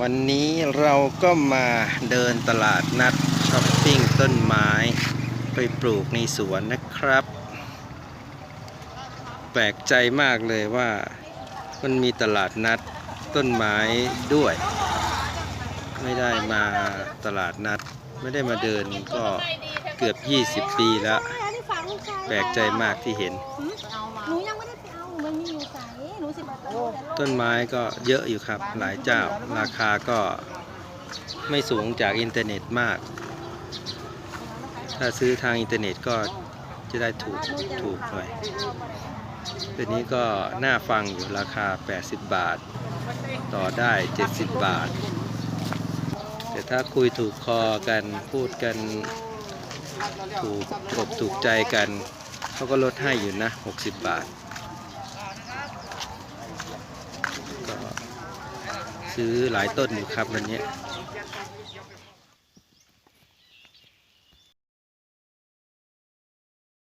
วันนี้เราก็มาเดินตลาดนัดช้อปปิ้งต้นไม้ ไปปลูกในสวนนะครับ แปลกใจมากเลยว่ามันมีตลาดนัดต้นไม้ด้วย ไม่ได้มาตลาดนัด ไม่ได้มาเดินก็เกือบ 20 ปีแล้วอันนี้ฝากลูกชายแปลกใจมากที่เห็นหนูยังไม่ได้ไปเอามันมีอยู่ใส ต้นไม้ก็เยอะอยู่ครับ หลายเจ้าราคาก็ไม่สูงจากอินเทอร์เน็ตมาก ถ้าซื้อทางอินเทอร์เน็ตก็จะได้ถูกถูกหน่อยตัวนี้ก็น่าฟังอยู่ราคา 80 บาท ต่อได้ 70 บาท แต่ถ้าคุยถูกคอกันพูดกันถูกกบถูกใจกันเขาก็ลดให้อยู่นะ 60 บาท ซื้อหลายต้นอยู่ครับวันนี้